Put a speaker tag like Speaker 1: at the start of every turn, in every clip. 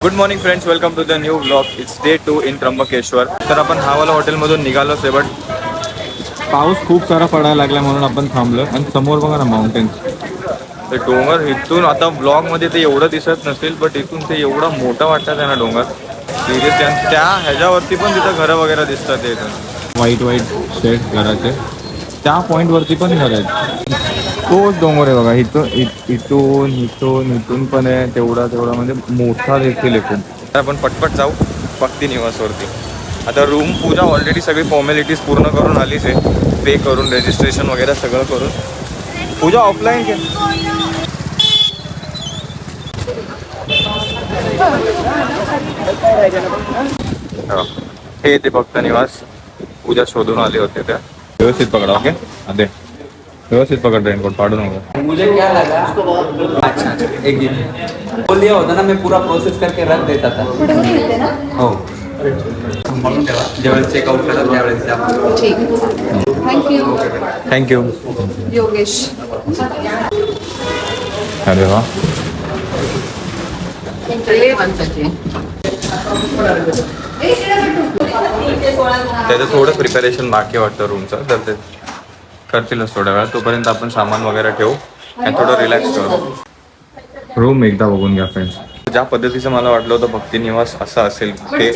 Speaker 1: Good morning friends welcome to the new blog it's day two in Trimbakeshwar तर आपण हावाला हॉटेलमधून निघालोच आहे but पाऊस खूप सारा पडायला लागला म्हणून आपण थांबलो आणि समोर बघा ना माउंटेन्स ते डोंगर इथून आता ब्लॉगमध्ये ते एवढं दिसत नसेल बट इथून ते एवढं मोठं वाटतात आहे ना डोंगर त्या ह्याच्यावरती पण तिथं घरं वगैरे दिसतात ते. इथून व्हाईट व्हाईट शेड घराचे. त्या पॉईंटवरती पण घर आहेत. तोच डोंगर आहे बघा. इथून इथून इथून इथून पण आहे. तेवढा तेवढा म्हणजे मोठा देखील आहे तर आपण पटपट जाऊ भक्ती निवासवरती. आता रूम पूजा ऑलरेडी सगळी फॉर्मॅलिटीज पूर्ण करून आलीच आहे. पे करून रजिस्ट्रेशन वगैरे सगळं करून. पूजा ऑफलाईन घे हे. ते भक्त निवास. पूजा शोधून आले होते त्या. व्यवस्थित पकडा ओके आधे व्यवस्थित पकड रेनकोट पाडू नका.
Speaker 2: मुझे क्या लगा? अच्छा अच्छा एक गिफ्ट बोल दिया होता ना मैं पूरा प्रोसेस करके रख देता था. हो ठेवा. ज्यावेळेस चेकआउट करा त्यावेळेस द्या.
Speaker 3: ठीक. Thank you
Speaker 1: thank you
Speaker 3: Yogesh.
Speaker 1: अरे वा. त्याचं थोडं प्रिपरेशन बाकी वाटतं रूमचं तर ते करतीलच थोड्या वेळात तोपर्यंत आपण सामान वगैरे ठेवू आणि थोडं रिलॅक्स करू. रूम एकदा बघून घ्या फ्रेंड्स ज्या पद्धतीचं मला वाटलं होतं भक्ती निवास असं असेल ते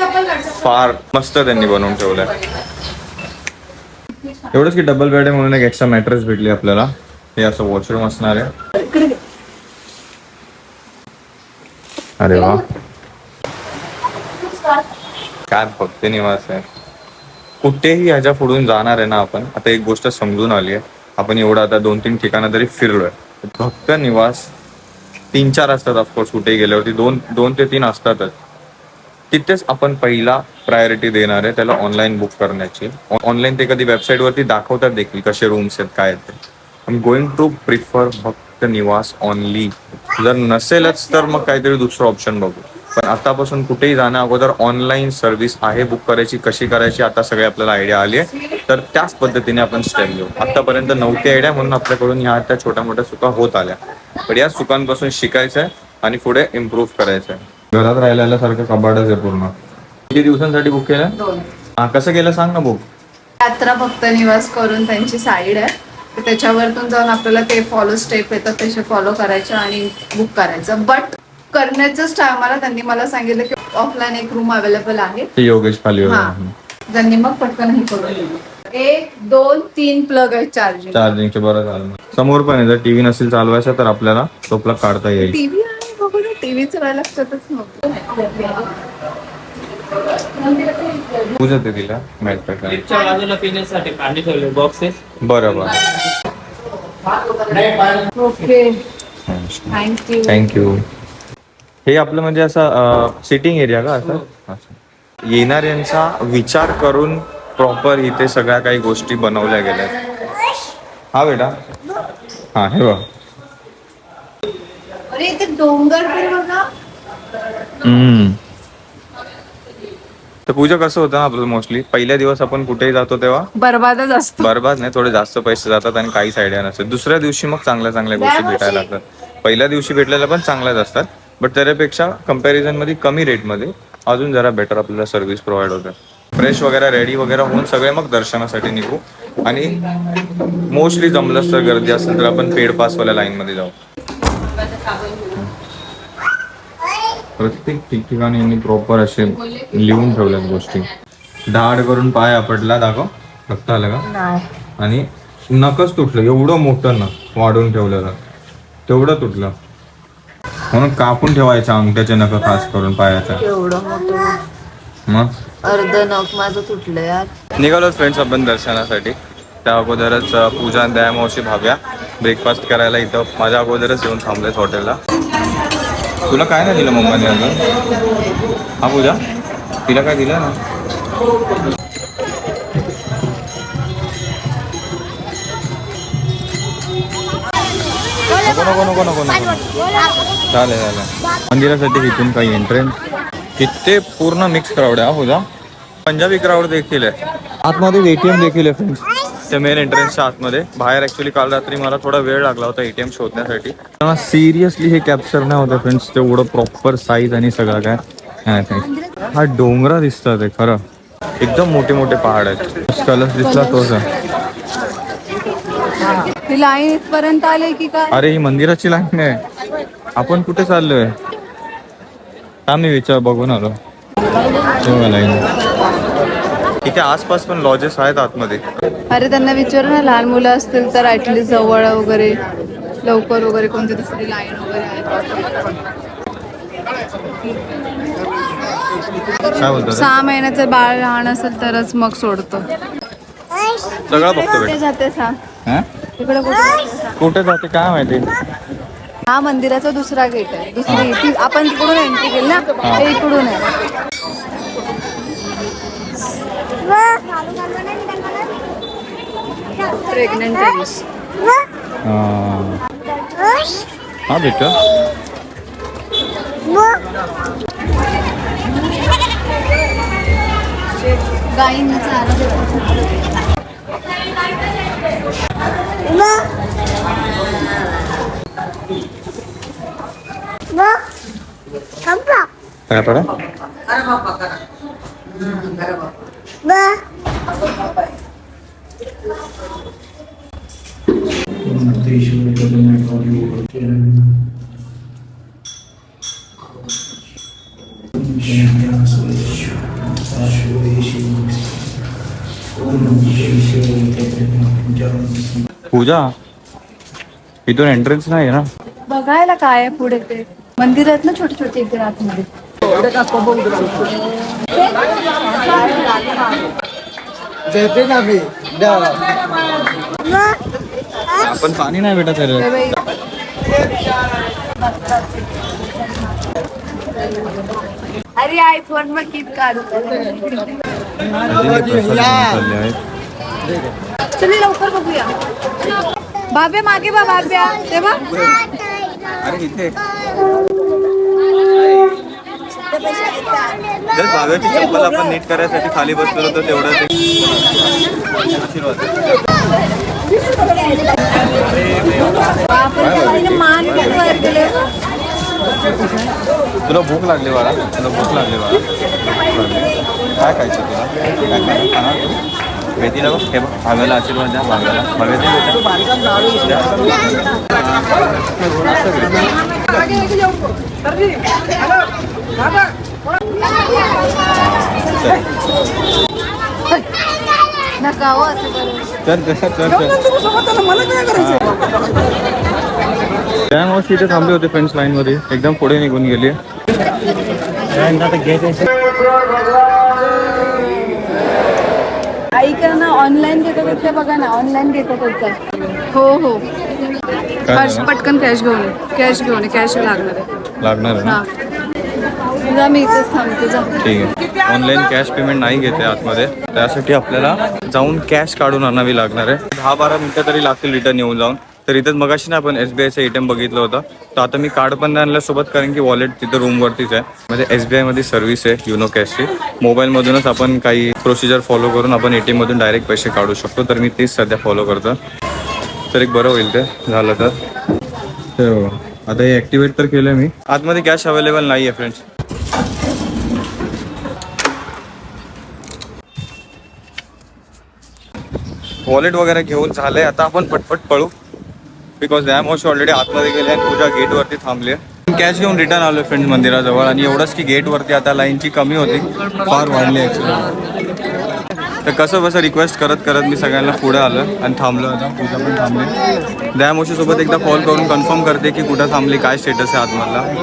Speaker 1: फार मस्त त्यांनी बनवून ठेवलंय. एवढंच की डबल बेड आहे म्हणून एक एक्स्ट्रा मॅट्रेस भेटली आपल्याला. हे असं वॉशरूम असणार आहे. अरे वा. काय भक्ती निवास आहे. कुठेही ह्याच्या पुढून जाणार आहे ना आपण आता एक गोष्ट समजून आली आहे. आपण एवढं आता दोन तीन ठिकाणं तरी फिरलोय. भक्त निवास तीन चार असतात ऑफकोर्स कुठे गेल्यावरती. दोन दोन ते तीन असतातच. तिथेच आपण पहिला प्रायोरिटी देणार आहे त्याला ऑनलाईन बुक करण्याची. ऑनलाईन ते कधी वेबसाईटवरती दाखवतात देखील कसे रूम्स आहेत काय आहेत ते. I am going to prefer Bhakt Niwas only जर नसेलच तर मग काहीतरी दुसरं ऑप्शन बघू. पण आतापासून कुठेही जाण्या अगोदर ऑनलाईन सर्व्हिस आहे बुक करायची कशी करायची आता सगळे आपल्याला आयडिया आली आहे. तर त्याच पद्धतीने आपण स्टेप घेऊ. आतापर्यंत नव्हती आयडिया म्हणून आपल्याकडून ह्या त्या छोट्या मोठ्या चुका होत आल्या. पण या चुकांपासून शिकायचं आहे आणि पुढे इम्प्रूव्ह करायचं आहे घरात राहिलेल्या सारखं कबाडच आहे पूर्ण. किती दिवसांसाठी बुक केलं? हा कसं केलं सांग ना बुक
Speaker 3: यात्रा भक्त निवास करून त्यांची साईड आहे. त्याच्यावरतून जाऊन आपल्याला ते फॉलो स्टेप येतात तसे फॉलो करायचे आणि बुक करायचं. बट करण्याचंच टायमाला त्यांनी मला सांगितलं की ऑफलाईन एक रूम अवेलेबल आहे.
Speaker 1: ते योगेश खाली
Speaker 3: हा. त्यांनी मग पटकन हे करून दिलं. एक दोन तीन प्लग आहे चार्जिंग
Speaker 1: चार्जिंगचे बरं झालं. समोर पण आहे जर टीव्ही नसेल चालवायचा तर आपल्याला तो प्लग काढता येईल.
Speaker 3: टीव्ही आहे बघू ना टीव्हीचं काय लक्षातच नव्हतं.
Speaker 1: पूजा ते
Speaker 4: च्या बाजूला पिण्यासाठी पाणी ठेवले बॉक्सेस
Speaker 1: बरोबर.
Speaker 3: ओके थँक्यू
Speaker 1: थँक्यू हे आपलं म्हणजे असं सिटिंग एरिया का असं? असं. येणाऱ्यांचा विचार करून प्रॉपर इथे सगळ्या काही गोष्टी बनवल्या गेल्या. हा बेटा. हा हे बघ.
Speaker 3: डोंगर.
Speaker 1: तर पूजा कसं होतं ना आपलं मोस्टली पहिल्या दिवस आपण कुठेही जातो तेव्हा?
Speaker 3: बरबादच असतो.
Speaker 1: बरबाद नाही थोडे जास्त पैसे जातात आणि काहीच आयडिया नसते दुसऱ्या दिवशी मग चांगल्या चांगल्या गोष्टी भेटायला लागतात. पहिल्या दिवशी भेटलेल्या पण चांगल्याच असतात. बट त्याच्यापेक्षा कंपॅरिझनमध्ये कमी रेटमध्ये अजून जरा बेटर आपल्याला सर्व्हिस प्रोव्हाइड होते. फ्रेश वगैरे रेडी वगैरे होऊन सगळे मग दर्शनासाठी निघू. आणि मोस्टली जमलंच तर गर्दी असेल तर आपण पेड पासवाल्या लाईन मध्ये जाऊ. प्रत्येक ठिकठिकाणी यांनी प्रॉपर असे लिहून ठेवल्यात गोष्टी. धाड करून पाय आपटला दाखव. रक्त आलं का?
Speaker 3: नाही.
Speaker 1: आणि नकच तुटलं. एवढं मोठं नख वाढून ठेवलेलं. तेवढं तुटलं. म्हणून कापून ठेवायच्या अंगठ्याचे नख खास करून पायाच्या
Speaker 3: एवढं मोठं.
Speaker 1: मग?
Speaker 3: अर्ध नख माझं तुटलं यार.
Speaker 1: निघालो फ्रेंड्स आपण दर्शनासाठी. त्या अगोदरच पूजा दयामावशी भाव्या ब्रेकफास्ट करायला इथं माझ्या अगोदरच येऊन थांबलेत हॉटेलला. तुला काय नाही दिलं मम्माने अजून? हा पूजा? तिला काय दिलं ना? नको नको नको नको नको. चालेल चालेल. मंदिरासाठी इथून काही एंट्रन्स किती पूर्ण मिक्स क्राऊड आहे हो जा पंजाबी क्राऊड देखील आहे. आतमध्ये एटीएम देखील आहे फ्रेंड्स त्या मेन एंट्रन्सच्या आतमध्ये. बाहेर ऍक्च्युली काल रात्री मला थोडा वेळ लागला होता एटीएम शोधण्यासाठी. मला सिरियसली हे कॅप्चर नाही होतं फ्रेंड्स तेवढं प्रॉपर साईज आणि सगळं काय. हा, हा. डोंगरा दिसतात खरं. एकदम मोठे मोठे पहाड आहेत. कलर्स दिसला तोच आहे.
Speaker 3: ती लाईन इथपर्यंत आले की काय?
Speaker 1: अरे ही मंदिराची लाईन आहे. आपण कुठे चाललोय? हा मी विचार बघून आलो. लाईन. इथे आसपास पण लॉजेस आहेत आतमध्ये.
Speaker 3: अरे त्यांना विचारू ना लहान मुलं असतील तर ऍटलीस्ट जवळ वगैरे लवकर वगैरे कोणती दुसरी लाईन वगैरे आहे
Speaker 1: काय बोलतात?
Speaker 3: सहा महिन्याचं बाळ लहान असेल तरच मग सोडतो.
Speaker 1: सगळं बघतो
Speaker 3: कुठे
Speaker 1: बेटा
Speaker 3: जाते सांग
Speaker 1: हा?
Speaker 3: तिकडे कुठे जाते सांग?
Speaker 1: कुठे जाते काय माहिती?
Speaker 3: हा मंदिराचा दुसरा गेट आहे. दुसरी ती आपण तिकडून एंट्री केली ना? ते इकडून आहे. प्रेग्नेंट लेडीज
Speaker 1: हा. हा बेटा.
Speaker 3: देतात.
Speaker 1: काय पडा पूजा. इथून एंट्रन्स नाही ना?
Speaker 3: बघायला काय आहे पुढे ते? मंदिर आहेत ना छोटे छोटे इकडे आतमध्ये.
Speaker 1: आपण पाणी नाही भेटत आहे रे.
Speaker 3: अरे आयफोन मग कित काढू.
Speaker 1: अजून एक प्रसाद चालले आहेत.
Speaker 3: चल लवकर बघूया बाब्या मागे बा बाब्या तेव्हा
Speaker 1: अरे इथे जर भाव्याची चप्पल आपण नीट करायसाठी खाली बसलो होतो तेवढं आशीर्वाद तुला भूक लागली बाळा तुला भूक लागली बाळा. काय खायचं तुला? काय काय खाणार वेदीला बघ हे बघ भाव्याला आशीर्वाद द्या भाव्याला भाव्या दे बेटा. द्या.
Speaker 3: नका
Speaker 1: थांबले होते फ्रेंड्स लाईन मध्ये एकदम पुढे निघून गेली
Speaker 3: ऐका ऑनलाईन घेतो ते बघा ना ऑनलाईन घेतो त्याचं हो हो. हर्ष? पटकन कॅश घेऊन कॅश घेऊन कॅश लागणार आहे.
Speaker 1: लागणार आहे ना?
Speaker 3: जा मी इथेच थांबते जा.
Speaker 1: ठीक आहे. ऑनलाईन कॅश पेमेंट नाही घेते आतमध्ये. त्यासाठी आपल्याला जाऊन कॅश काढून आणावी लागणार आहे. दहा बारा मिनिटं तरी लागतील रिटर्न येऊन जाऊन. तर इथं मगाशी ना आपण एस बी आयचं ए टी एम बघितलं होतं. तर आता मी कार्ड पण आणलं आणल्यासोबत कारण की वॉलेट तिथं रूमवरतीच आहे. म्हणजे एस बी आयमध्ये सर्व्हिस आहे युनो कॅशची मोबाईलमधूनच आपण काही प्रोसिजर फॉलो करून आपण ए टी एममधून डायरेक्ट पैसे काढू शकतो. तर मी तेच सध्या फॉलो करतो. तर एक बरं होईल ते झालं तर. हो. आता हे ॲक्टिवेट तर केलं मी. आतमध्ये कॅश अवेलेबल नाही आहे फ्रेंड्स वॉलेट वगैरे घेऊन झालंय. आता आपण पटपट पळू. बिकॉज दॅम हाऊस ऑलरेडी आतमध्ये गेले आणि तुझ्या गेटवरती थांबले कॅश घेऊन रिटर्न आलो फ्रेंड मंदिराजवळ आणि एवढंच की गेटवरती आता लाईनची कमी होती. फार वाढली ॲक्च्युली तर कसं कसं रिक्वेस्ट करत करत मी सगळ्यांना पुढे आलं आणि थांबलो आता. पूजा पण थांबली. दॅम एकदा कॉल करून कन्फर्म करते की कुठं थांबली काय स्टेटस आहे आतमधला.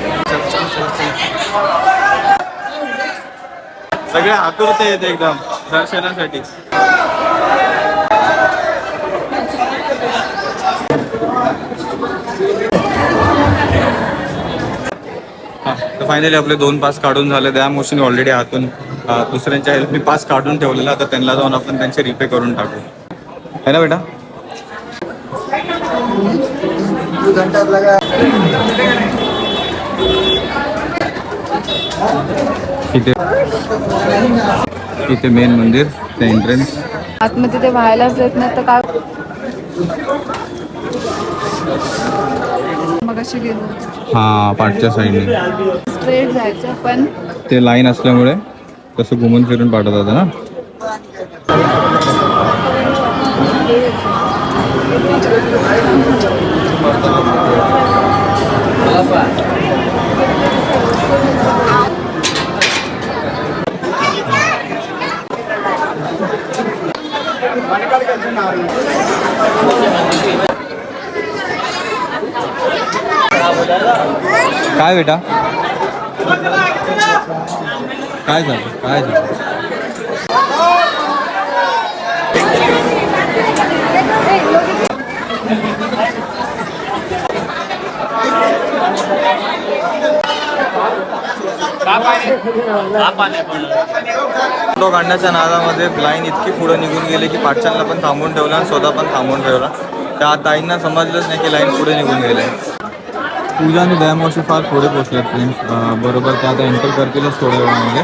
Speaker 1: सगळे आतुरते आहेत एकदम दर्शनासाठी. तर फायनली आपले दोन पास काढून झाले. त्या मोशीने ऑलरेडी हातून दुसऱ्यांच्या हेल्पनी पास काढून ठेवलेला. तर त्यांना जाऊन आपण त्यांचे रिपे करून टाकू. है ना बेटा? इथे इथे मेन मंदिर ते एंट्रन्स
Speaker 3: आतमध्ये ते व्हायलाच देत नाही तर काय? मग अशी गेलो.
Speaker 1: हा पाठच्या साईडने
Speaker 3: स्ट्रेट जायचं पण
Speaker 1: ते लाईन असल्यामुळे तसं घुमून फिरून पाठवत काय बेटा? काय झालं? काय झालं? फोटो काढण्याच्या नादामध्ये लाईन इतकी पुढे निघून गेली की पाठचांना पण थांबून ठेवला आणि स्वतः पण थांबून ठेवला. त्या ताईंना समजलंच नाही की लाईन पुढे निघून गेले पूजा आणि दयामावशी फार पुढे पोचल्यात फ्रेंड्स बरोबर त्या आता एंटर करतीलच थोड्या वेळामध्ये.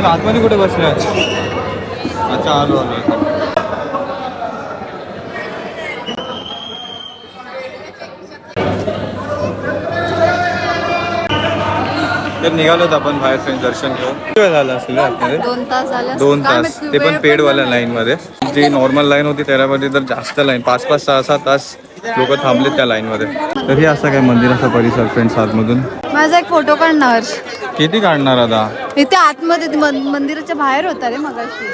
Speaker 1: मग आतमध्ये कुठे बसले अच्छा आलो आलो. तर निघालोत आपण बाहेर फ्रेंड दर्शन घेऊन. किती वेळ झाला असेल
Speaker 3: दोन तास झाले
Speaker 1: दोन तास. ते पण पेडवाल्या. लाईन मध्ये. जी नॉर्मल लाईन होती त्याच्यामध्ये तर जास्त लाईन पाच पाच सहा सहा तास लोक थांबलेत त्या लाईन मध्ये. तर हे असं काय मंदिराचा परिसर फ्रेंड्स आतमधून?
Speaker 3: माझा एक फोटो काढणार.
Speaker 1: किती काढणार आता?
Speaker 3: इथे आतमध्ये ते मन- मंदिराच्या बाहेर होता रे मगाशी.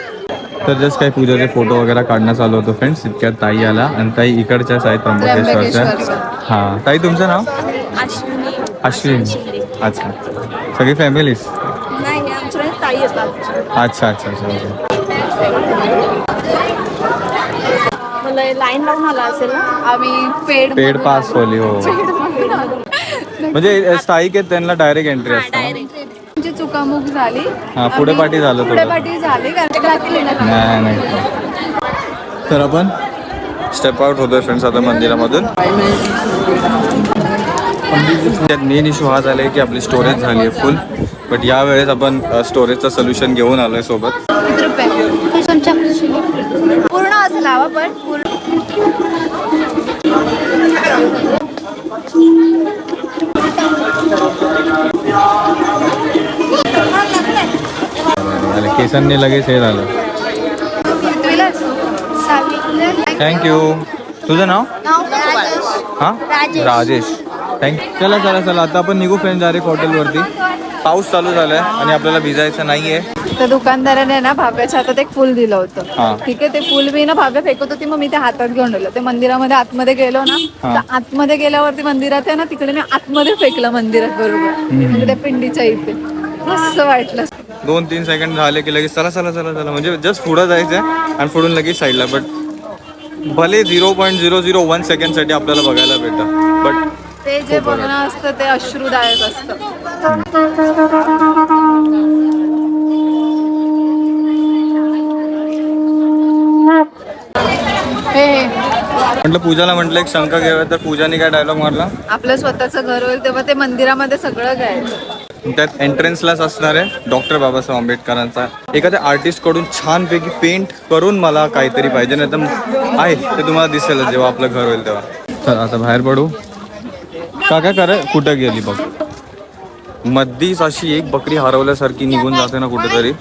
Speaker 1: तर जस्ट काही पूजाचे फोटो वगैरे काढणं चालू होतं फ्रेंड्स इतक्यात ताई आला आणि ताई इकडच्याच आहेत त्र्यंबकेश्वरच्या.
Speaker 3: त्र्यंबकेश्वरच्या.
Speaker 1: हा. ताई तुमचं नाव?
Speaker 5: अश्विनी.
Speaker 1: अश्विनी. अच्छा. सगळी फॅमिलीज
Speaker 5: नाही आमच्या ताई येतात
Speaker 1: अच्छा अच्छा अच्छा ओके
Speaker 5: मला लाईन लावून आला असेल ना?
Speaker 3: आम्ही पेड
Speaker 1: पेड पास होली हो. म्हणजे स्थायिक आहेत त्यांना डायरेक्ट एंट्री असते ना?
Speaker 3: चुकामुक झाली.
Speaker 1: हा, पुढे पाठी झालं
Speaker 3: पुढे
Speaker 1: थोडं.
Speaker 3: पाठी झाली कारण ते घातली ना.
Speaker 1: नाही नाही. तर आपण स्टेप आउट होतोय फ्रेंड्स आता मंदिरामधून. त्यात मेन इश्यू हा झाला आहे की आपली स्टोरेज झाली आहे फुल बट यावेळेस आपण स्टोरेजचं सोल्युशन घेऊन आलोय सोबत.
Speaker 3: किती रुपये पूर्ण असं लावा पण पूर्ण.
Speaker 1: केसांनी लगेच हे झालं? थँक्यू तुझं नाव. हां? राजेश. थँक्यू चला चला चला. आता आपण निघू फ्रेंड डायरेक्ट हॉटेलवरती पाऊस चालू झालाय आणि आपल्याला भिजायचं नाहीये.
Speaker 3: त्या दुकानदाराने ना भाव्याच्या हातात एक फुल दिलं
Speaker 1: हा.
Speaker 3: होतं ठीक आहे ते फुल बी ना भाव्या फेकत होती मग मी ते हातात घेऊन गेलो ते मंदिरामध्ये आतमध्ये गेलो ना. तर आतमध्ये गेल्यावरती मंदिरात आहे ना तिकडे मी आतमध्ये फेकलं मंदिरात बरोबर. म्हणजे त्या पिंडीच्या इथे. मस्त वाटलं.
Speaker 1: दोन तीन सेकंड झाले की लगेच चला चला चला चला. म्हणजे जस्ट पुढं जायचं आणि पुढून लगेच साईडला बट भले zero point zero zero one सेकंडसाठी आपल्याला बघायला भेटतं. बट
Speaker 3: ते जे बघणं असतं ते अश्रुदायक असतं. हे हे.
Speaker 1: म्हटलं पूजाला म्हटलं एक शंका घ्यावा तर पूजाने काय डायलॉग मारला?
Speaker 3: आपलं स्वतःचं घर होईल तेव्हा ते मंदिरामध्ये सगळं घ्यायचं.
Speaker 1: त्यात एंट्रन्सलाच असणार आहे. डॉक्टर बाबासाहेब आंबेडकरांचा. एखाद्या आर्टिस्टकडून छानपैकी पेंट करून मला काहीतरी पाहिजे नाही तर आहे ते तुम्हाला दिसेल जेव्हा आपलं घर होईल तेव्हा. चल आता बाहेर पडू. का काय करे कुठं गेली बघ? मधीच अशी एक बकरी हरवल्यासारखी निघून जाते ना कुठेतरी.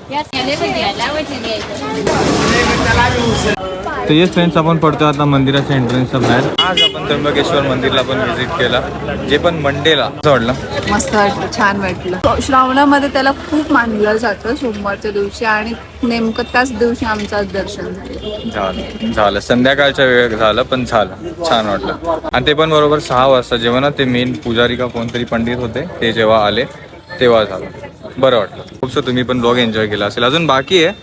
Speaker 1: तर येस फ्रेंड्स आपण पडतो आता मंदिराच्या एंट्रन्सच्या बाहेर. आज आपण त्र्यंबकेश्वर मंदिरला पण व्हिजिट केला जे पण मंडेला असं वाटलं.
Speaker 3: मस्त वाटलं छान वाटलं. श्रावणामध्ये त्याला खूप मानलं जातं सोमवारच्या दिवशी आणि नेमकं त्याच दिवशी आमचं आज दर्शन झालं.
Speaker 1: झालं झालं. संध्याकाळच्या वेळ झालं पण झालं. छान वाटलं. आणि ते पण बरोबर सहा वाजता जेव्हा ना ते मेन पुजारी का कोणतरी पंडित होते ते जेव्हा आले तेव्हा झालं. बरं वाटलं. खूपसं तुम्ही पण ब्लॉग एन्जॉय केला असेल. अजून बाकी आहे.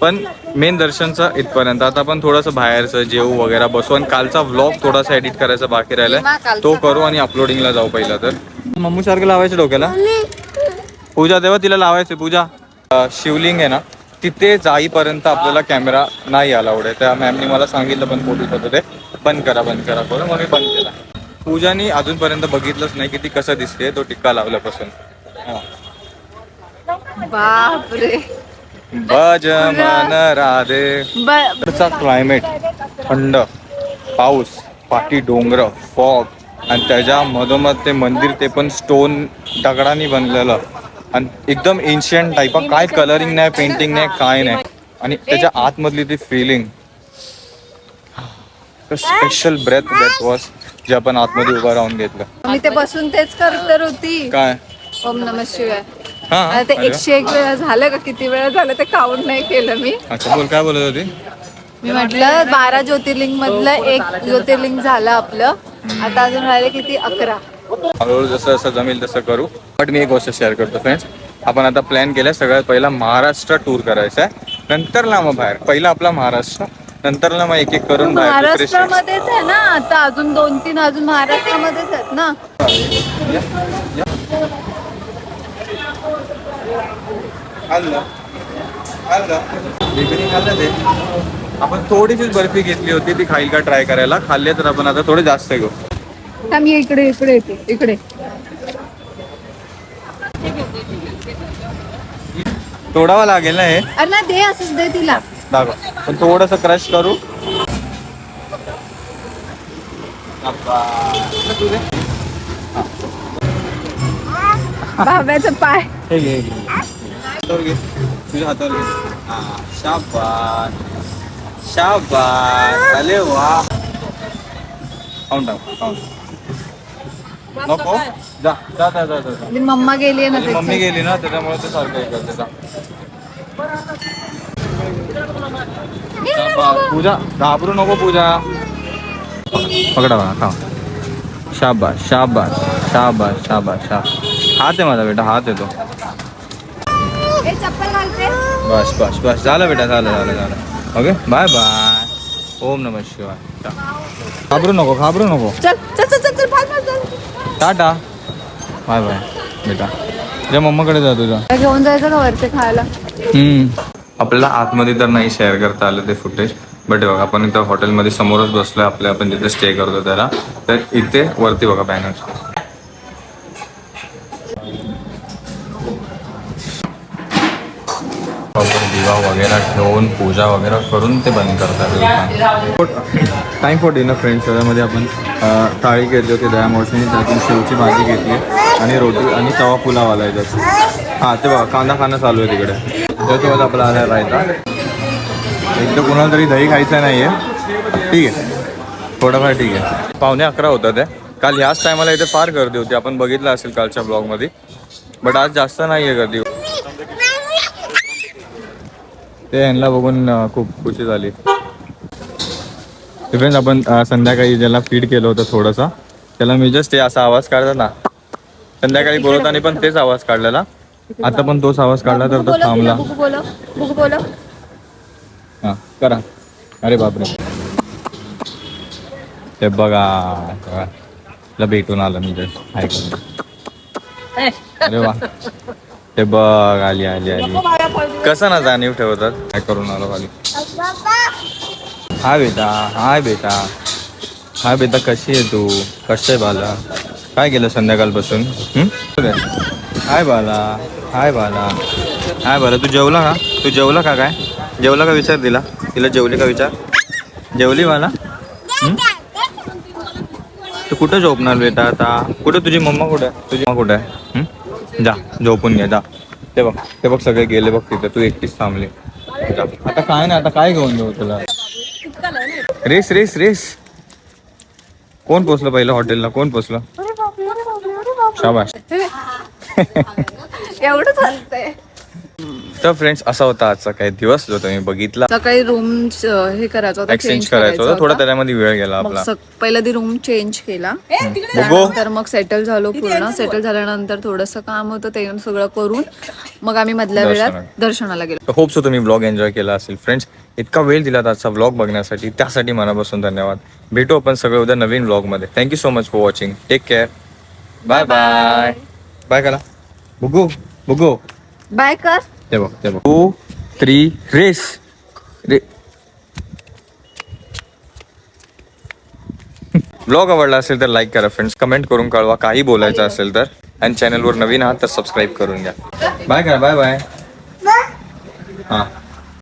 Speaker 1: पण मेन दर्शनचं इथपर्यंत. आता आपण थोडंसं बाहेरचं जेऊ वगैरे बसू आणि कालचा व्लॉग थोडासा एडिट करायचा बाकी राहिलाय तो करू आणि अपलोडिंगला जाऊ पहिला तर. मम्मू सारखं लावायचं डोक्याला? पूजा तेव्हा तिला लावायचे पूजा. शिवलिंग आहे ना तिथे जाईपर्यंत आपल्याला कॅमेरा नाही अलाउड आहे त्या मॅमनी मला सांगितलं पण पोलीस होतं ते बंद करा बंद करा करून मग मी बंद केला. पूजानी अजूनपर्यंत बघितलंच नाही की ती कसं दिसते तो टिक्का लावल्यापासून.
Speaker 3: बापरे.
Speaker 1: भज मन राधे चा क्लायमेट थंड. पाऊस पाठी डोंगर फॉग आणि त्याच्या मधोमध ते मंदिर ते पण स्टोन दगडांनी बनलेलं. आणि एकदम एन्शियंट टाईप काय कलरिंग नाही पेंटिंग नाही काय नाही. आणि त्याच्या आतमधली ती feeling special breath breath was जे आपण आतमध्ये उभं राहून घेतलं.
Speaker 3: मी ते बसून तेच करत होती.
Speaker 1: काय?
Speaker 3: ओम नम शिवाय.
Speaker 1: हा.
Speaker 3: आता ते
Speaker 1: अरे वा.
Speaker 3: एकशे एक वेळा झालं का? किती वेळा झालं ते काउंट नाही केलं मी.
Speaker 1: अच्छा बोल काय बोलत होती?
Speaker 3: मी म्हटलं बारा ज्योतिर्लिंग मधलं एक ज्योतिर्लिंग झालं आपलं. आता अजून राहिले किती? अकरा.
Speaker 1: हळूहळू जसं जसं जमेल तसं करू. बट मी एक गोष्ट शेअर करतो फ्रेंड्स आपण आता प्लॅन केलाय सगळ्यात पहिला महाराष्ट्र टूर करायचा आहे नंतरला मग बाहेर. पहिला आपला महाराष्ट्र नंतरला मग एक एक करून बाहेर दुसरे states.
Speaker 3: महाराष्ट्रामध्येच आहे ना? आता अजून दोन तीन अजून महाराष्ट्रामध्येच आहेत ना?
Speaker 1: खाल्लं. ते. आपण थोडीशीच बर्फी घेतली होती ती खाईल का ट्राय करायला? खाल्ले तर आपण आता थोडे जास्त घेऊ.
Speaker 3: मी इकडे इकडे येते इकडे.
Speaker 1: तोडावं लागेल ना हे?
Speaker 3: अरे ना दे असंच दे तिला.
Speaker 1: दाखव. पण थोडस क्रश करू.
Speaker 3: भाव्याचं पाय.
Speaker 1: हे घे हे घे. हातावर घे. तुझ्या हातावर घे. हा शाबास. शाबास. अरे वा. खाऊन टाक खाऊन नको. जा जा जा जा
Speaker 3: मम्मा गेली ना
Speaker 1: माझी मम्मी गेली ना त्याच्यामुळे ते सारखं हे करते. जा. शाबास. पूजा घाबरू नको पूजा. पकडा बघा खा शाबास शाबास शाबास शाबास शाबास. हात आहे माझा बेटा हात आहे तो
Speaker 3: चप्पल घालते.
Speaker 1: बस बस बस. झालं बेटा झालं झालं झालं. Okay bye bye. ओम नम शिवाय. घाबरू नको घाबरू नको. टाटा. बाय बाय बेटा. तुझ्या मम्माकडे जा तुझा
Speaker 3: घेऊन जायचं का वरती खायला?
Speaker 1: आपल्याला आतमध्ये तर नाही शेअर करता आलं ते फुटेज बट बघा आपण इथं हॉटेलमध्ये समोरच बसलोय आपल्या आपण जिथे स्टे करतो त्याला. तर इथे वरती बघा बॅनर दिवा वगैरे ठेवून पूजा वगैरे करून ते बंद करतात टाईम फॉर डिनर फ्रेंड्स त्याच्यामध्ये आपण थाळी घेतली होती दया मावशीने त्यातून शेवची भाजी घेतली. आणि रोटी आणि तवा पुलाव आला याच्यात हां ते बघा कांदा खाणं चालू आहे तिकडे. त्याच्यासोबत आपला आला रायता एक तर कुणाला तरी दही खायचं नाही आहे ठीक आहे. थोडंफार ठीक आहे. पावणे अकरा होतात आहे काल ह्याच टायमाला इथे फार गर्दी होती. आपण बघितलं असेल कालच्या ब्लॉगमध्ये बट आज जास्त नाही आहे गर्दी. ते यांना बघून खूप खुशी झाली. फ्रेंड्स आपण संध्याकाळी ज्याला फीड केलं होतं थोडंसं त्याला मी जस्ट ते असा आवाज काढला ना. संध्याकाळी बोलवताना पण तेच आवाज काढलेला. आता पण तोच आवाज काढला तर तो थांबला
Speaker 3: बुक बोलो बुक बोलो
Speaker 1: हा करा. अरे बापरे. ते बघा तुला भेटून आलं मी जस्ट. हाय करून. अरे वा. ते बघ आली आली आली. कसं ना जाणीव ठेवतात. काय करून आलो आली हाय बेटा हाय बेटा. हाय बेटा कशी आहे तू? कसं आहे बाला. काय केलं संध्याकाळपासून? हाय बाला हाय बाला. हाय बाला तू जेवला का? तू जेवला का काय? जेवला का विचार दिला? तिला जेवली का विचार? जेवली मला? तू कुठं झोपणार बेटा आता? कुठं? तुझी मम्मा कुठं आहे? तुझी मम्मा कुठं आहे? जा झोपून घे जा. ते बघ ते बघ सगळे गेले बघ तिथे. तू एकटीच थांबली. आता काय नाही आता काय घेऊन देऊ तुला? Race race race. कोण पोचलं पहिलं हॉटेलला? कोण पोचलं? शाबाश
Speaker 3: एवढं चालतंय.
Speaker 1: तर फ्रेंड्स असा होता आजचा काही दिवस जो तुम्ही बघितला.
Speaker 3: सकाळी रूम हे करायचं होतं
Speaker 1: एक्सचेंज करायचं होतं थोडा. त्याच्यामध्ये वेळ गेला
Speaker 3: मग
Speaker 1: आपला.
Speaker 3: पहिला ती रूम चेंज केला. त्यानंतर मग सेटल झालो पूर्ण. सेटल झाल्यानंतर थोडस काम होतं ते सगळं करून मग आम्ही मधल्या वेळात दर्शनाला. गेलो.
Speaker 1: होप सो तुम्ही ब्लॉग एन्जॉय केला असेल फ्रेंड्स इतका वेळ दिला आजचा ब्लॉग बघण्यासाठी. त्यासाठी मनापासून धन्यवाद. भेटू आपण सगळे उद्या नवीन ब्लॉगमध्ये thank you so much for watching take care bye bye bye करा बुगू बुगू
Speaker 3: बाय कर
Speaker 1: ते बघ ते बघ टू थ्री रेस रे ब्लॉग आवडला असेल तर लाईक करा फ्रेंड्स कमेंट करून कळवा काही बोलायचं असेल तर. आणि चॅनलवर नवीन आहात तर सबस्क्राईब करून घ्या. बाय करा. बाय बाय हां.